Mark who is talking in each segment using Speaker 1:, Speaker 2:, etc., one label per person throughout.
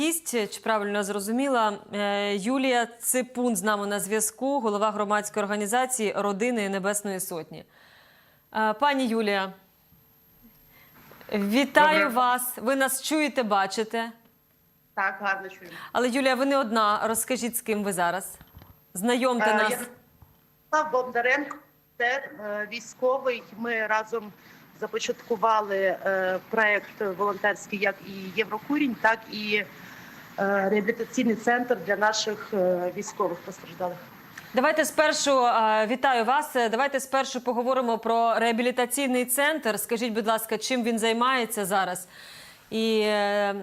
Speaker 1: Гість, чи правильно зрозуміла, е, Юлія Ципун з нами на зв'язку, голова громадської організації Родини Небесної Сотні. Е, Пані Юлія, вітаю
Speaker 2: Добре.
Speaker 1: вас. Ви нас чуєте, бачите.
Speaker 3: Так, гарно чуємо.
Speaker 1: Але Юлія, ви не одна. Розкажіть, з ким ви зараз. Знайомте
Speaker 3: Е,
Speaker 1: нас.
Speaker 3: Ярослав Бондаренко, це е, військовий. Ми разом започаткували е, проект волонтерський як і Єврокурінь, так і е, реабілітаційний центр для наших е, військових постраждалих.
Speaker 1: Давайте спершу вітаю вас. Давайте спершу поговоримо про реабілітаційний центр. Скажіть, будь ласка, чим він займається зараз, і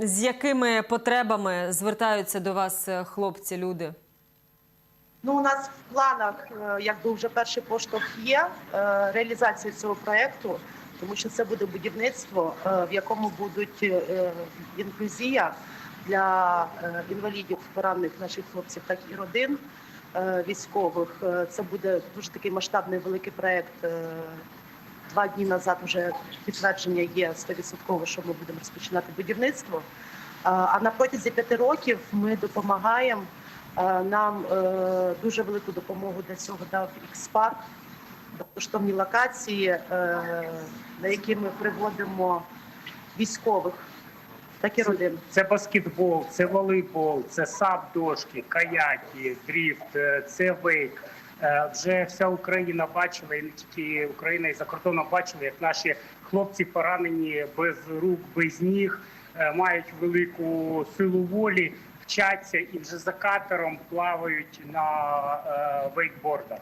Speaker 1: з якими потребами звертаються до вас хлопці, люди?
Speaker 3: Ну, у нас в планах, якби вже перший поштовх є реалізація цього проекту, тому що це буде будівництво, е, в якому будуть е, інклюзія для е, інвалідів, поранених наших хлопців, так і родин військових. Це буде дуже такий масштабний великий проект. Два дні назад вже підтвердження є 100%, що ми будемо розпочинати будівництво. А на протязі п'яти років ми допомагаємо. Нам дуже велику допомогу для цього дав X-Park, безкоштовні локації, е, на які ми приводимо військових, так і родин.
Speaker 2: Це баскетбол, це волейбол, це сап дошки, каяки, дріфт, е, це вейк. Е, Вже вся Україна бачила, і не тільки Україна, і за кордоном бачили, як наші хлопці поранені без рук, без ніг, мають велику силу волі, вчаться і вже за катером плавають на е, вейкбордах.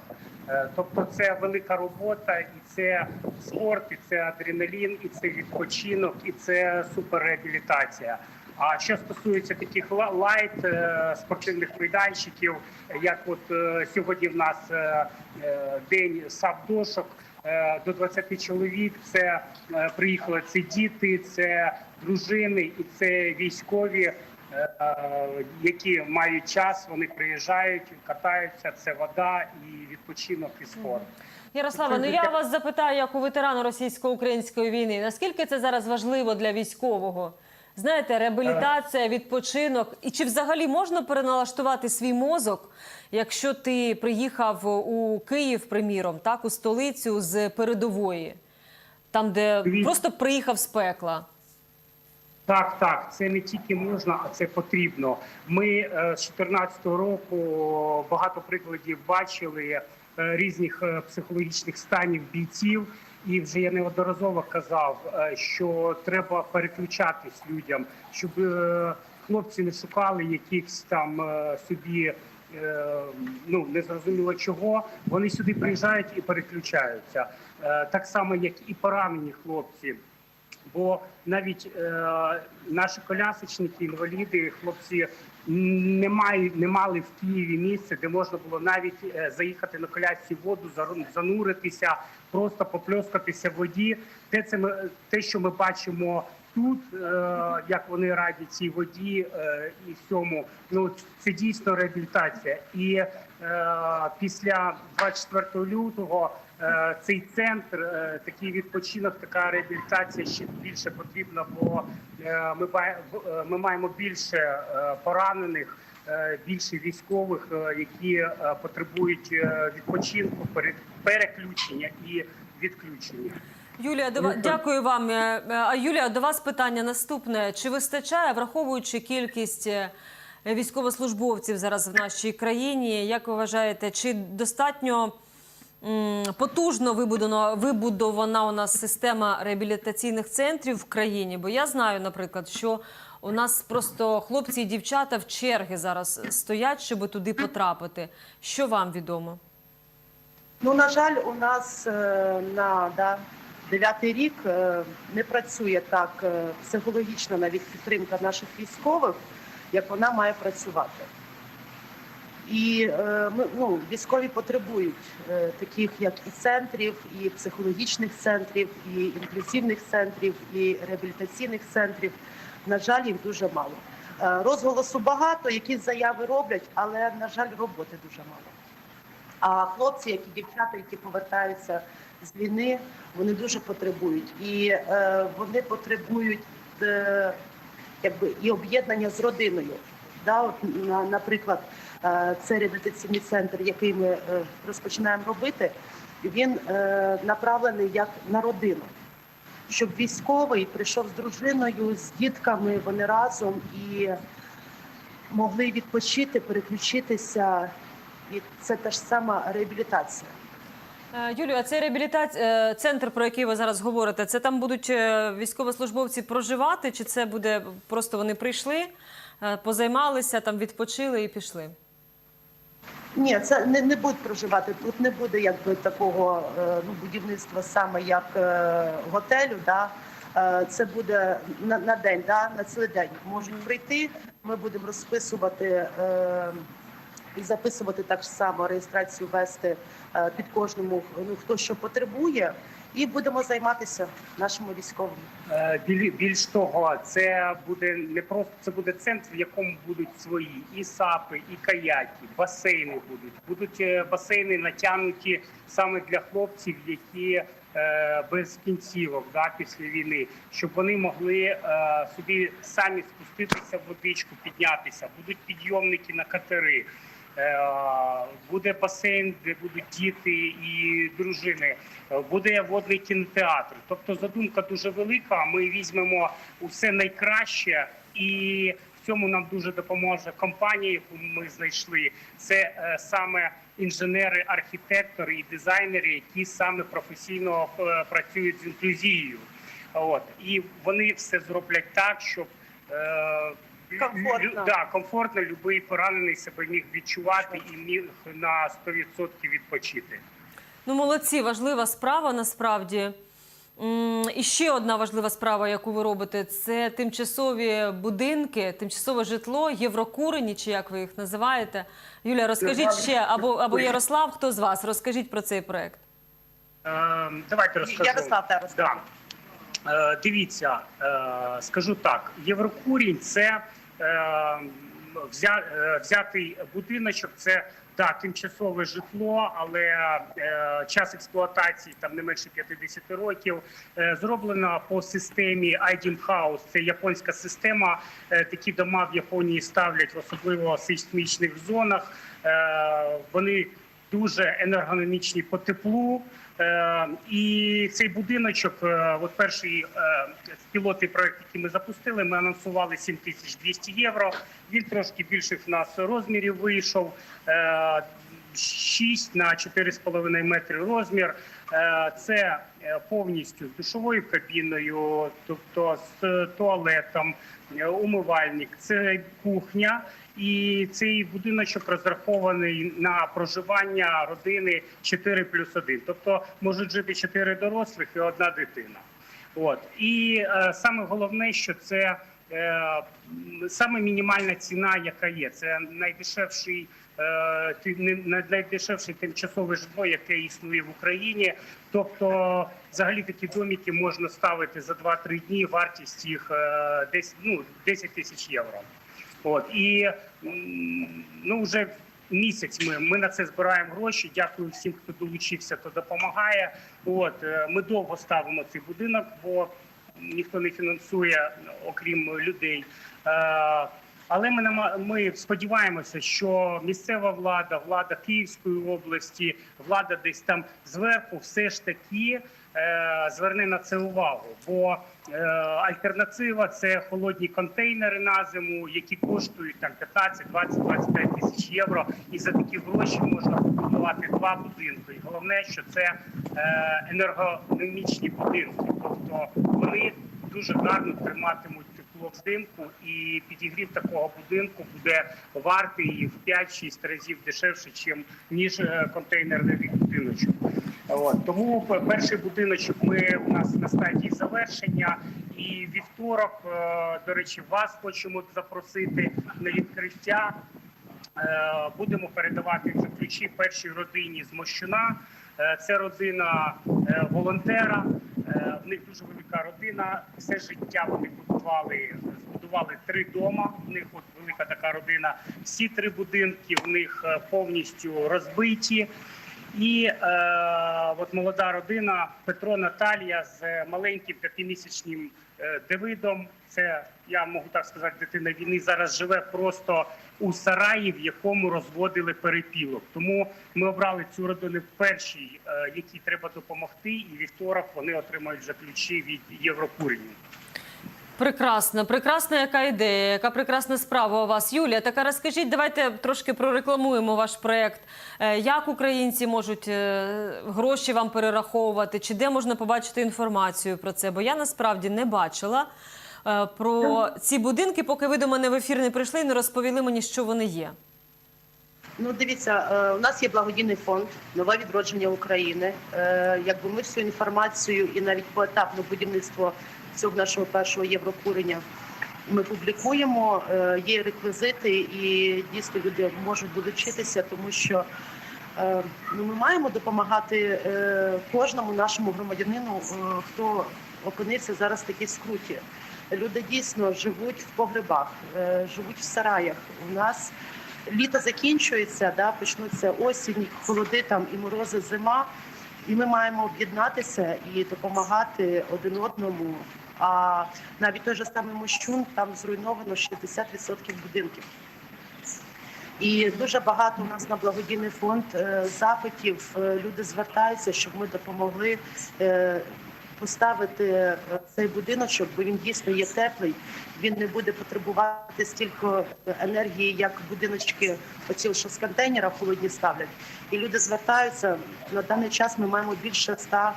Speaker 2: Е, Тобто це велика робота, і це спорт, і це адреналін, і це відпочинок, і це суперреабілітація. А що стосується таких лайт е, спортивних майданчиків, як от е, сьогодні в нас е, день сабдошок до 20 чоловік. Це приїхали це діти, це дружини і це військові, які мають час. Вони приїжджають, катаються. Це вода і відпочинок і спорт.
Speaker 1: Ярослава, ну я вас запитаю, як у ветерана російсько-української війни, наскільки це зараз важливо для військового? Знаєте, реабілітація, відпочинок, і чи взагалі можна переналаштувати свій мозок, якщо ти приїхав у Київ, приміром, так у столицю з передової, там, де просто приїхав з пекла?
Speaker 2: Так, так, це не тільки можна, а це потрібно. Ми е, з 2014 року багато прикладів бачили е, різних е, психологічних станів бійців. І вже я неодноразово казав, що треба переключатись людям, щоб хлопці не шукали якихось там собі ну незрозуміло чого. Вони сюди приїжджають і переключаються. Так само, як і поранені хлопці. Бо навіть е, наші колясочники, інваліди, хлопці не мають, не мали в Києві місце, де можна було навіть е, заїхати на колясці в воду, зануритися, просто попльоскатися в воді. Те, це ми, те, що ми бачимо тут, е, як вони раді цій воді е, і всьому, ну це дійсно реабілітація. І після 24 лютого е, цей центр, е, такий відпочинок, така реабілітація ще більше потрібна, бо е, ми, е, маємо більше е, поранених. е, Більше військових, е, які е, потребують е, відпочинку, пере- переключення і відключення.
Speaker 1: Юлія, до ва- дякую вам. Е, е, А Юлія, до вас питання наступне: чи вистачає, враховуючи кількість е, військовослужбовців зараз в нашій країні? Як ви вважаєте, чи достатньо потужно вибудована, вибудована у нас система реабілітаційних центрів в країні? Бо я знаю, наприклад, що у нас просто хлопці і дівчата в черги зараз стоять, щоб туди потрапити. Що вам відомо?
Speaker 3: Ну, на жаль, у нас е, на да, дев'ятий рік е, не працює так е, психологічно навіть підтримка наших військових, як вона має працювати. І е, ми, ну, військові потребують е, таких, як і центрів, і психологічних центрів, і інклюзивних центрів, і реабілітаційних центрів. На жаль, їх дуже мало. Е, розголосу багато, якісь заяви роблять, але на жаль, роботи дуже мало. А хлопці, як і дівчата, які повертаються з війни, вони дуже потребують, і е, вони потребують е, якби і об'єднання з родиною. Да, от, наприклад, е, це реабілітаційний центр, який ми е, розпочинаємо робити, він е, направлений як на родину. Щоб військовий прийшов з дружиною, з дітками, вони разом і могли відпочити, переключитися. І це та ж сама реабілітація.
Speaker 1: Е, Юлію, а цей реабілітація центр, про який ви зараз говорите, це там будуть е, військовослужбовці проживати, чи це буде просто вони прийшли, е, позаймалися, там відпочили і пішли?
Speaker 3: Ні, це не, не будуть проживати. Тут не буде якби такого е, ну, будівництва саме як е, готелю. Да? Е, Це буде на, на день, да? на цілий день. Можуть прийти. Ми будемо розписувати е, і записувати так само реєстрацію вести е, під кожному, ну, хто що потребує, і будемо займатися нашими військовими.
Speaker 2: Е, біль- Більш того, це буде не просто це буде центр, в якому будуть свої і сапи, і каяки, басейни будуть. Будуть е, басейни натягнуті саме для хлопців, які без кінцівок да, після війни, щоб вони могли собі самі спуститися в водичку, піднятися. Будуть підйомники на катери. Е, Буде басейн, де будуть діти і дружини. Е, Буде водний кінотеатр. Тобто задумка дуже велика. Ми візьмемо усе найкраще, і в цьому нам дуже допоможе компанія, яку ми знайшли. Це е, саме інженери, архітектори і дизайнери, які саме професійно працюють з інклюзією. От і вони все зроблять так, щоб.
Speaker 3: Комфортно.
Speaker 2: да, комфортно, любий поранений себе міг відчувати і міг на 100% відпочити.
Speaker 1: Ну, молодці, важлива справа насправді. М, І ще одна важлива справа, яку ви робите, це тимчасові будинки, тимчасове житло, єврокурені, чи як ви їх називаєте. Юля, розкажіть ще, або, або Ярослав, хто з вас? Розкажіть про цей проект.
Speaker 2: Е, давайте розкажу.
Speaker 3: Ярослав, та, розкажи.
Speaker 2: Да. Е, дивіться, е, скажу так: Єврокурінь це взятий будиночок, це да, тимчасове житло, але е, час експлуатації там не менше 50 років. Е, зроблено по системі IDIM House. Це японська система. Е, такі дома в Японії ставлять в особливо сейсмічних зонах. Е, вони дуже енергономічні по теплу. Е, і цей будиночок, е, от перший е, пілотний проект, який ми запустили, ми анонсували 7200 євро. Він трошки більших в нас розмірів вийшов. Е, 6 на 4,5 метри розмір. Це повністю з душовою кабіною, тобто з туалетом, умивальник, це кухня. І цей будиночок розрахований на проживання родини 4 плюс 1. Тобто можуть жити 4 дорослих і одна дитина. От і е, саме головне, що це е, саме мінімальна ціна, яка є. Це найдешевший, найдешевше тимчасове житло, яке існує в Україні. Тобто, взагалі такі домики можна ставити за 2-3 дні. Вартість їх е, десь ну 10 тисяч євро. От і ну вже місяць ми, ми на це збираємо гроші. Дякую всім, хто долучився, хто допомагає. От е, ми довго ставимо цей будинок, бо ніхто не фінансує, окрім людей. Але ми ми сподіваємося, що місцева влада, влада Київської області, влада десь там зверху, все ж таки е, зверне на це увагу. Бо е, альтернатива це холодні контейнери на зиму, які коштують там 15, 20, 25 тисяч євро. І за такі гроші можна побудувати два будинки. І головне, що це е, енергономічні будинки, тобто вони дуже гарно триматимуть тепло взимку, і підігрів такого будинку буде вартий в 5-6 разів дешевше, чим ніж е, контейнерний будиночок. От тому перший будиночок ми у нас на стадії завершення. І вівторок, е, до речі, вас хочемо запросити на відкриття. Е, Будемо передавати ключі першій родині з Мощуна. Е, Це родина е, волонтера. Е, В них дуже велика родина. Все життя вони будували, збудували три дома. В них от велика така родина. Всі три будинки в них повністю розбиті. І е, от молода родина Петро Наталія з маленьким п'ятимісячним Давидом, це я можу так сказати, дитина війни зараз живе просто у сараї, в якому розводили перепілок. Тому ми обрали цю родину першій, е, якій треба допомогти, і вівторок вони отримають вже ключі від Єврокурені.
Speaker 1: Прекрасно, прекрасна яка ідея, яка прекрасна справа у вас. Юлія, така розкажіть, давайте трошки прорекламуємо ваш проект. Е, Як українці можуть е, гроші вам перераховувати, чи де можна побачити інформацію про це? Бо я насправді не бачила про ці будинки, поки ви до мене в ефір не прийшли і не розповіли мені, що вони є.
Speaker 3: Ну, дивіться, е, у нас є благодійний фонд Нове відродження України. Е, Якби ми всю інформацію і навіть поетапне будівництво цього нашого першого єврокурення ми публікуємо. Е, Є реквізити, і дійсно люди можуть долучитися, тому що е, ну, ми маємо допомагати е, кожному нашому громадянину, е, хто опинився зараз в такій скруті. Люди дійсно живуть в погребах, е, живуть в сараях. У нас літо закінчується, да, почнуться осінь, холоди там і морози, зима. І ми маємо об'єднатися і допомагати один одному. А навіть той же самий Мощун там зруйновано 60% будинків. І дуже багато у нас на благодійний фонд е, запитів. Е, Люди звертаються, щоб ми допомогли поставити е, цей будиночок, бо він дійсно є теплий. Він не буде потребувати стільки енергії, як будиночки, оці що з контейнера холодні ставлять. І люди звертаються на даний час. Ми маємо більше ста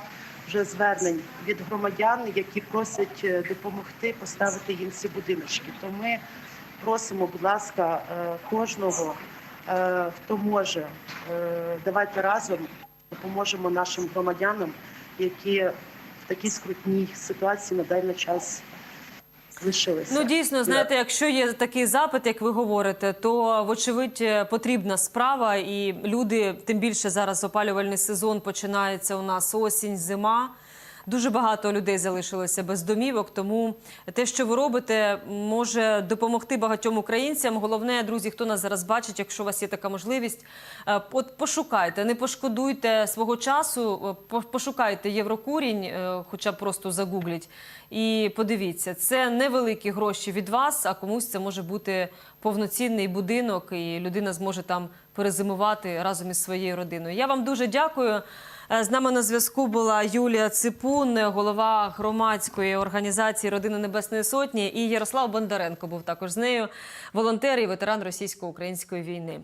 Speaker 3: вже звернень від громадян, які просять е, допомогти поставити їм ці будиночки. То ми просимо, будь ласка, е, кожного, е, хто може, е, давайте разом допоможемо нашим громадянам, які такій скрутній ситуації на даний час лишилися.
Speaker 1: Ну дійсно, знаєте, якщо є такий запит, як ви говорите, то вочевидь е, потрібна справа, і люди, тим більше зараз опалювальний сезон починається у нас осінь, зима. Дуже багато людей залишилося без домівок, тому те, що ви робите, може допомогти багатьом українцям. Головне, друзі, хто нас зараз бачить, якщо у вас є така можливість, е, от пошукайте, не пошкодуйте свого часу, е, пошукайте Єврокурінь, е, хоча просто загугліть, і подивіться, це невеликі гроші від вас, а комусь це може бути повноцінний будинок, і людина зможе там перезимувати разом із своєю родиною. Я вам дуже дякую. Е, З нами на зв'язку була Юлія Ципун, голова громадської організації Родина Небесної Сотні, і Ярослав Бондаренко був також з нею, волонтер і ветеран російсько-української війни.